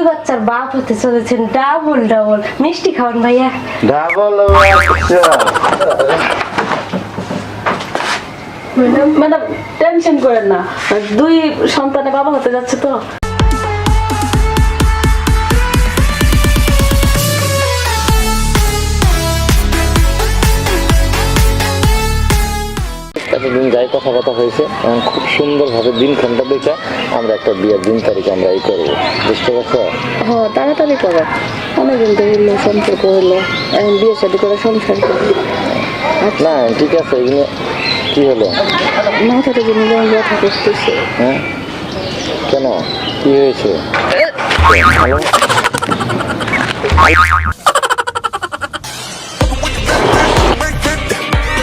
দুই বাচ্চার বাপ হতে চলেছেন ডাবল ডাবল মিষ্টি খাওয়ান ভাইয়া। ডাবল ম্যাডাম টেনশন করেন না। দুই সন্তানের বাবা হতে যাচ্ছে তো। এতদিন যাই কথা কথা হয়েছে এখন খুব সুন্দরভাবে দিনক্ষণটা দেখে আমরা একটা বিয়ের দিন তারিখ আমরা এই করব। বুঝতে পারছ? হ্যাঁ তাড়াতাড়ি করো। অনেকদিন তো হইল সম্পর্ক হইল এখন বিয়ে শাদি করে সংসার করি। না ঠিক আছে এগুলো কি হলো? মাথাটা যেন যেমন ব্যথা করতেছে। হ্যাঁ? কেন? কি হয়েছে? হ্যালো?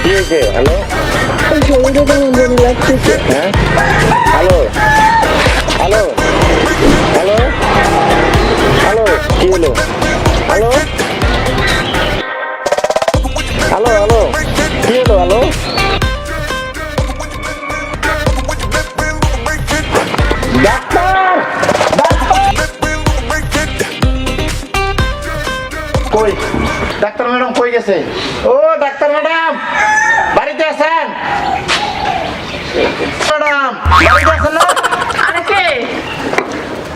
কি হয়েছে? হ্যালো? শরীরে কেমন যেন লাগতেছে হ্যাঁ হ্যালো হ্যালো হ্যালো হ্যালো কি হলো হ্যালো হ্যালো হ্যালো কি হলো হ্যালো ডাক্তার ম্যাডাম কই গেছে ও ডাক্তার ম্যাডাম বাড়িতে আছেন ম্যাডাম বাড়িতে আছেন না? আরে কে?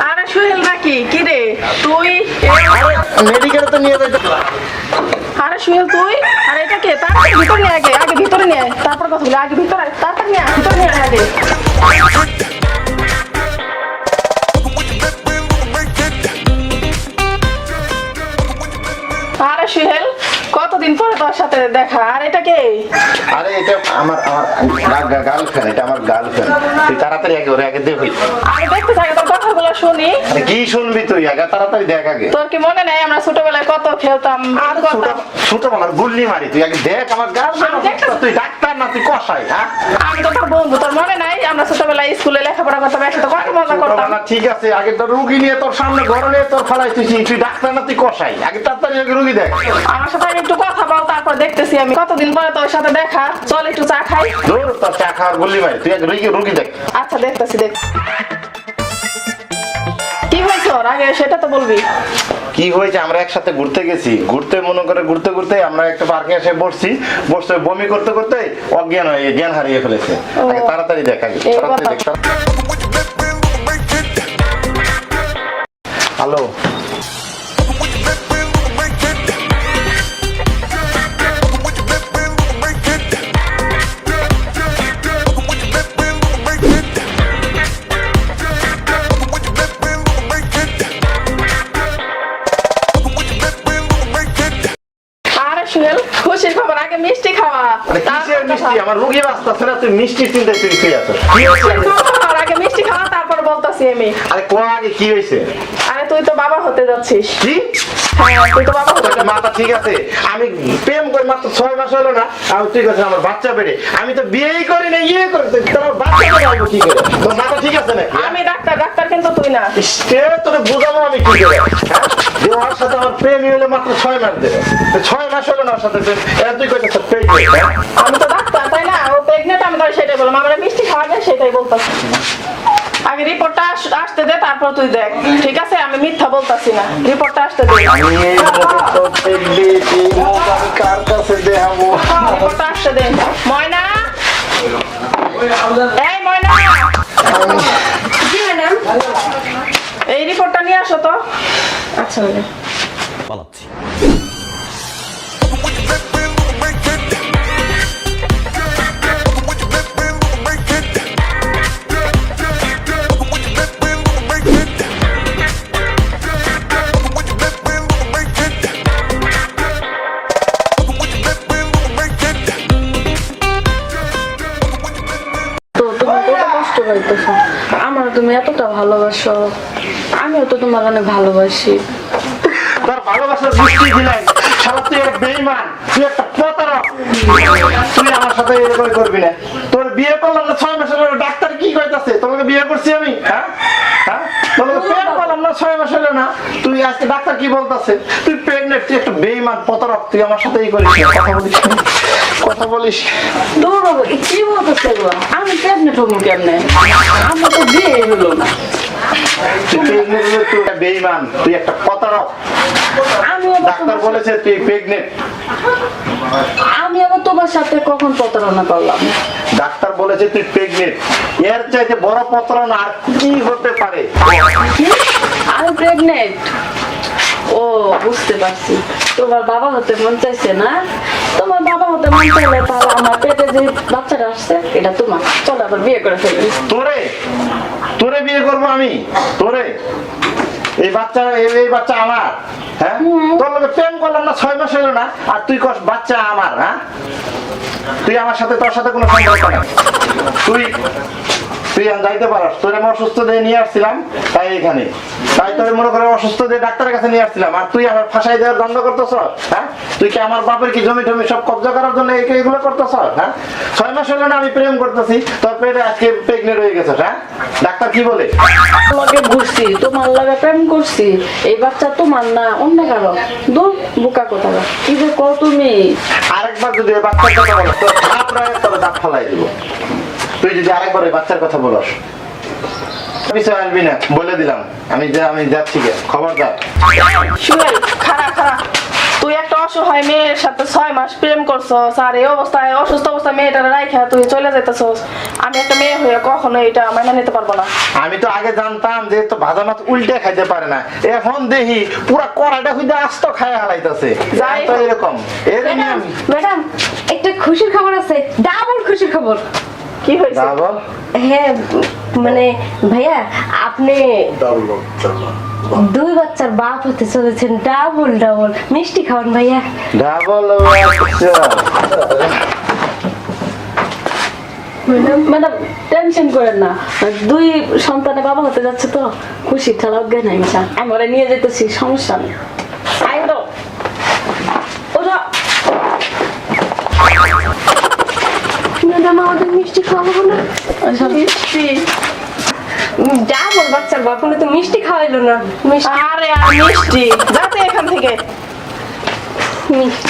আরে সুহেল নাকি? কি রে? তুই? আরে মেডিকেলে তো নিয়ে যাইতে আরে সুহেল তুই? আরে এটা কে? তার ভিতরে নিয়ে আগে আগে ভিতরে নিয়ে। তারপর কথা বলি আগে ভিতরে তারপর নিয়ে ভিতরে নিয়ে আগে। কতদিন পরে তোর সাথে দেখা। আর এটা কে? আরে এটা আমার আমার গার্লফ্রেন্ড এটা আমার গার্লফ্রেন্ড। তুই তাড়াতাড়ি একে ওরে আগে দে আরে দেখতে থাকে তোর কথাগুলো শুনি কি শুনবি তুই? আগে তাড়াতাড়ি দেখ আগে। তোর কি মনে নেই আমরা ছোটবেলায় কত খেলতাম? আর ছোট করতাম ছোট আমার গুল্লি মারি তুই। আগে দেখ আমার গার্লফ্রেন্ড তুই ডাক্তার না তুই কষাই হ্যাঁ? আমি তো তোর বন্ধু তোর মনে নাই? আমরা ছোটবেলায় স্কুলে লেখাপড়া করতাম একসাথে কত মজা করতাম? ঠিক আছে আগে তো রুগী নিয়ে তোর সামনে ঘরে নিয়ে তোর ফেলাই তুই তুই ডাক্তার না তুই কষাই আগে তাড়াতাড়ি আগে রুগী দেখ। আমার সাথে একটু কথা বল তারপর দেখতেছি আমি। কতদিন পরে তোর সাথে দেখা? চল একটু চা খাই। দূর তোর চা খাওয়ার গুল্লি মারি। তুই আগে রুগী রুগী দেখ। আচ্ছা দেখতেছি দেখ। হয়েছে? ওর আগে সেটা তো বলবি। কি হয়েছে? আমরা একসাথে ঘুরতে গেছি। ঘুরতে মনে করে ঘুরতে ঘুরতে আমরা একটা পার্কে এসে বসছি। বসতে বমি করতে করতে অজ্ঞান হয়ে জ্ঞান হারিয়ে ফেলেছে। আগে তাড়াতাড়ি দেখা তাড়াতাড়ি দেখ হ্যালো? মিষ্টি আমার রুগী বাঁচতেছে না তুই মিষ্টি চিন্তা তুই তুই আছো কি হয়েছে আগে মিষ্টি খাওয়া তারপর বলতেছি আমি। আরে কোয়া আগে কি হয়েছে? আরে তুই তো বাবা হতে যাচ্ছিস। কি? হ্যাঁ তুই তো বাবা হতে মাথা ঠিক আছে। আমি প্রেম করে মাত্র ছয় মাস হলো না আমি ঠিক আছে আমার বাচ্চা বেড়ে। আমি তো বিয়েই করি না ইয়ে করে তোমার বাচ্চা বেড়ে কি করে? তোর মাথা ঠিক আছে না আমি ডাক্তার ডাক্তার কিন্তু তুই না। সে তোরে বুঝাবো আমি কি করে? হ্যাঁ? ওর সাথে আমার প্রেমই হলো মাত্র ছয় মাস দেবে তো ছয় মাস হলো না ওর সাথে প্রেম। এরা তুই পেয়ে আমি তো ডাক্তার তাই না ও প্রেগনেন্ট আমি তাই সেটাই বললাম আমরা মিষ্টি খাওয়াবে? সেটাই বলতেছি। আগে রিপোর্টটা আসতে দে তারপর তুই দেখ। ঠিক আছে? আমি মিথ্যা বলতাছি না। রিপোর্টটা আসতে দে। আমি এই মুখে তো এই মুখ আমি কার কাছে দেখাবো হ্যাঁ, রিপোর্টটা আসতে দে। ময়না? এই ময়না! জি ম্যাডাম। এই রিপোর্টটা নিয়ে আসো তো। আচ্ছা পালাচ্ছি। আমার তুমি এতটা ভালোবাসো। আমিও তো তোমার অনেক ভালোবাসি। তোর ভালোবাসার দৃষ্টি দিলাই শালা তুই এক বেইমান তুই একটা প্রতারক। তুই আমার সাথে এরকম করবি না। তোর বিয়ে করলাম ছয় মাসের ডাক্তার কি কইতাছে? তোমাকে বিয়ে করছি আমি হ্যাঁ তোমাকে প্রেম করলাম না ছয় মাস হলো না তুই আজকে ডাক্তার কি বলতাছে? তুই প্রেগনেন্ট তুই একটা বেইমান প্রতারক তুই আমার সাথে এই করিস না, কথা বলিস কথা বলিস। দূর বাবা, কি বলতেছে আমি প্রেগনেন্ট হব কেমনে? আমার তো বিয়ে হলো না। তুই প্রেগনেন্ট তুই একটা বেইমান তুই একটা প্রতারক। আমি ডাক্তার বলেছে তুই প্রেগনেন্ট আমি আবার তোমার সাথে কখন প্রতারণা করলাম? ডাক্তার বলেছে তুই প্রেগনেন্ট এর চাইতে বড় প্রতারণা আর কি হতে পারে? আমি প্রেগনেন্ট ও বুঝতে পারছি। তোমার বাবা হতে মন চাইছে না? তোমার বাবা হতে মন চাইলে তাহলে আমার পেটে যে বাচ্চাটা আসছে এটা তোমার। চলো আবার বিয়ে করে ফেলি। তোরে? তোরে বিয়ে করব আমি? তোরে? এই বাচ্চা এই- বাচ্চা আমার হ্যাঁ? তোর প্রেম করলাম না ছয় মাস হলো না আর তুই কস বাচ্চা আমার হ্যাঁ? তুই আমার সাথে তোর সাথে কোনো সম্পর্ক নেই। তুই তুই যাইতে পারস। তোর আমি অসুস্থ দিয়ে নিয়ে আসছিলাম তাই এখানে। তাই তোর মনে করে অসুস্থ দিয়ে ডাক্তারের কাছে নিয়ে আসছিলাম। আর তুই আমার ফাঁসাই দেওয়ার দণ্ড করতেছ হ্যাঁ? তুই কি আমার বাপের কি জমি টমি সব কবজা করার জন্য এইগুলো করতেছ হ্যাঁ? ছয় মাস হলো না আমি প্রেম করতেছি তোর পেটে আজকে প্রেগনেন্ট হয়ে গেছে হ্যাঁ? ডাক্তার কি বলে? লগে ঘুরছি তোমার লগে প্রেম করছি। এই বাচ্চা তোমার না অন্য কারও? দূর বুকা কোথা কি যে কও তুমি? আরেকবার যদি এই বাচ্চার কথা বলো তোর দাঁত ফালাই দিব। তুই যদি আরেকবার এই বাচ্চার কথা বলস। আনবি না বলে দিলাম। আমি যা আমি যাচ্ছি গে খবরদার। তুই একটা অসহায় মেয়ের সাথে ছয় মাস প্রেম করছস আর এই অবস্থায় অসুস্থ অবস্থায় মেয়েটার রাইখা তুই চলে যেতেছস আমি একটা মেয়ে হয়ে কখনো এটা মাইনা নিতে পারব না। আমি তো আগে জানতাম যে তো ভাজা মাছ উল্টে খাইতে পারে না। এখন দেখি পুরা কড়াইটা হইতে আস্ত খায় হালাইতেছে। যাই তো। এরকম। ম্যাডাম ম্যাডাম একটা খুশির খবর আছে ডাবল খুশির খবর। কি হয়েছে? হ্যাঁ মানে ভাইয়া আপনি দুই বাচ্চার বাপ হতে চলেছেন ডাবল ডাবল। মিষ্টি খাওয়ান ভাইয়া। ডাবল ম্যাডাম টেনশন করেন না। দুই সন্তানের বাবা হতে যাচ্ছে তো। খুশি ঠেলা অজ্ঞান আমরা নিয়ে যেতেছি সমস্যা নেই। ম্যাডাম আমাদের মিষ্টি খাওয়াবো না? মিষ্টি। ডাবল বাচ্চার বাপ তো মিষ্টি খাওয়াইলো না। মিষ্টি। আরে আর মিষ্টি। যাতে এখান থেকে। মিষ্টি।